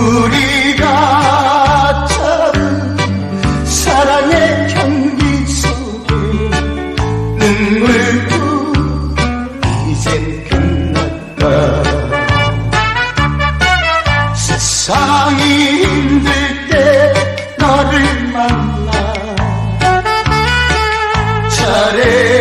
우리가 잡은 사랑의 경기 속에 눈물도 이젠 끝났다. 세상이 힘들 때 너를 만나. 잘해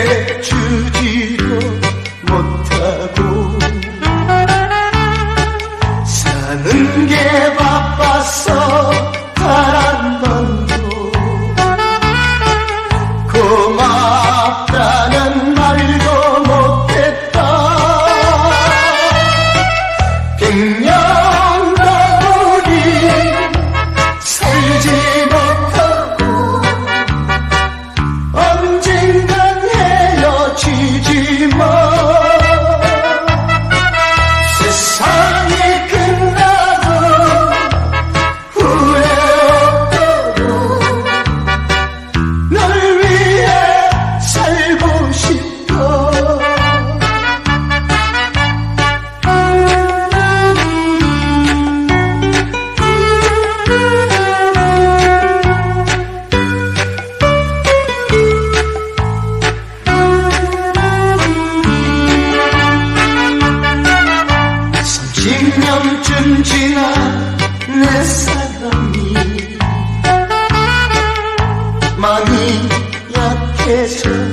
많이 약해져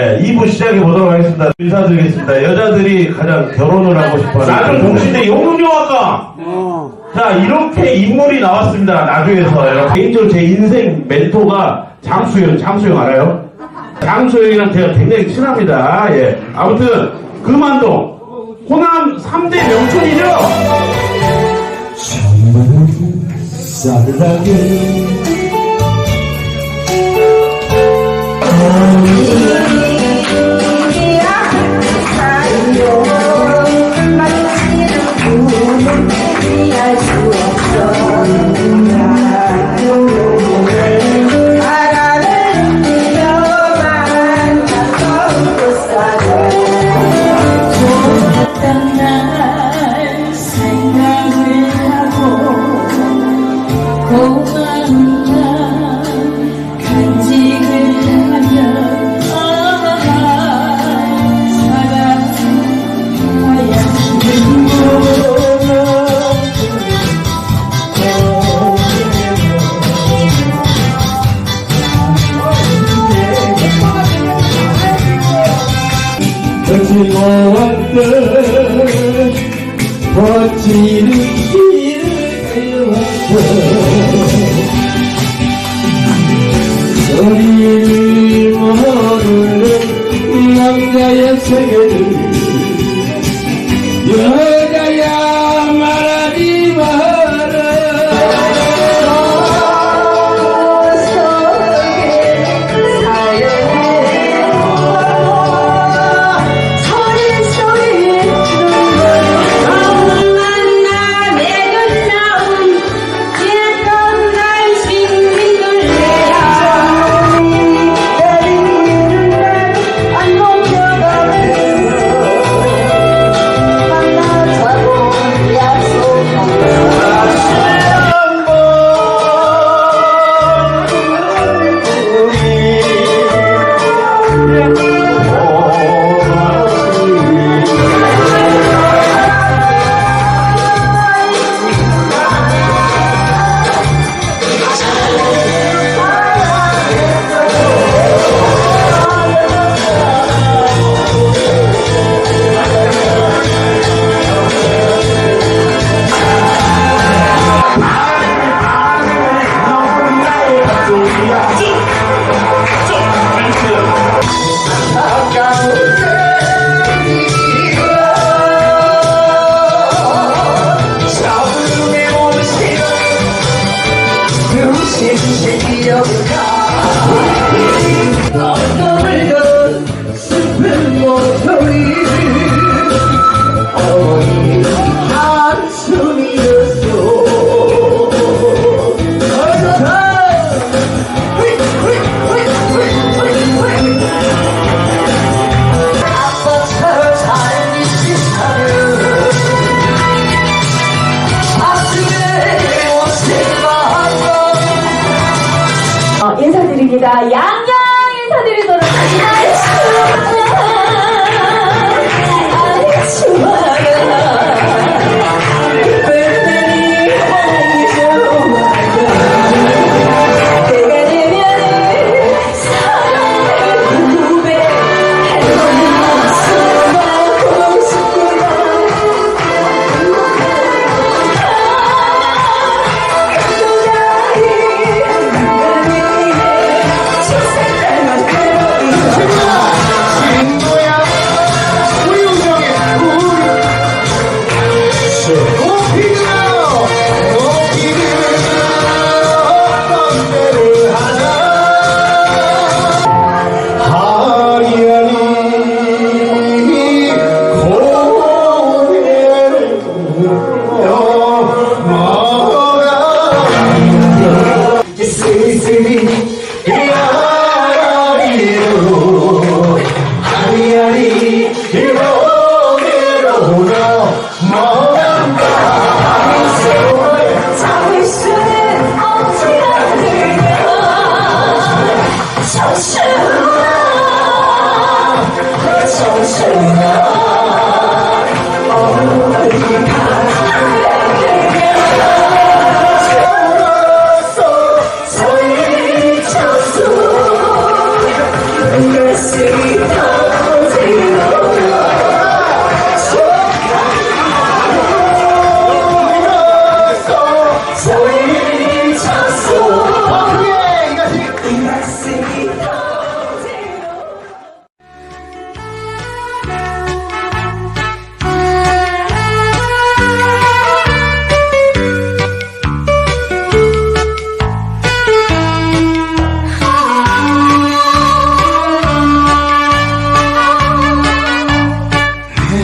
네, 2부 시작해 보도록 하겠습니다. 인사드리겠습니다. 여자들이 가장 결혼을 하고 싶어 하는. 나는 동시대 용용아까 자, 이렇게 인물이 나왔습니다. 나중에서. 여러분. 개인적으로 제 인생 멘토가 장수영, 장수영 알아요? 장수영이랑 제가 굉장히 친합니다. 예. 아무튼, 금안동. 호남 3대 명촌이죠? 날 hidayet severim Ya Dayan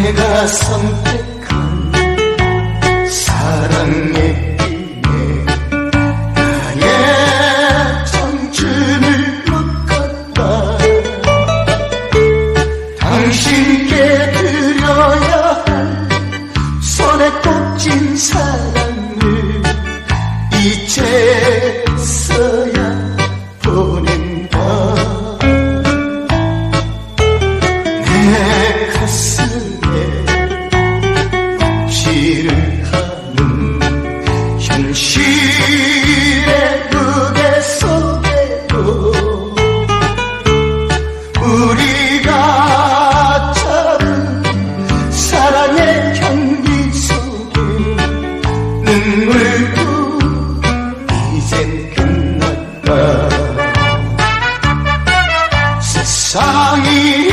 내가 선택한 사랑의 꿈에 나의 청춘을 묶었다. 당신께 드려야 할 손에 꽂힌 사랑을 이제 세상이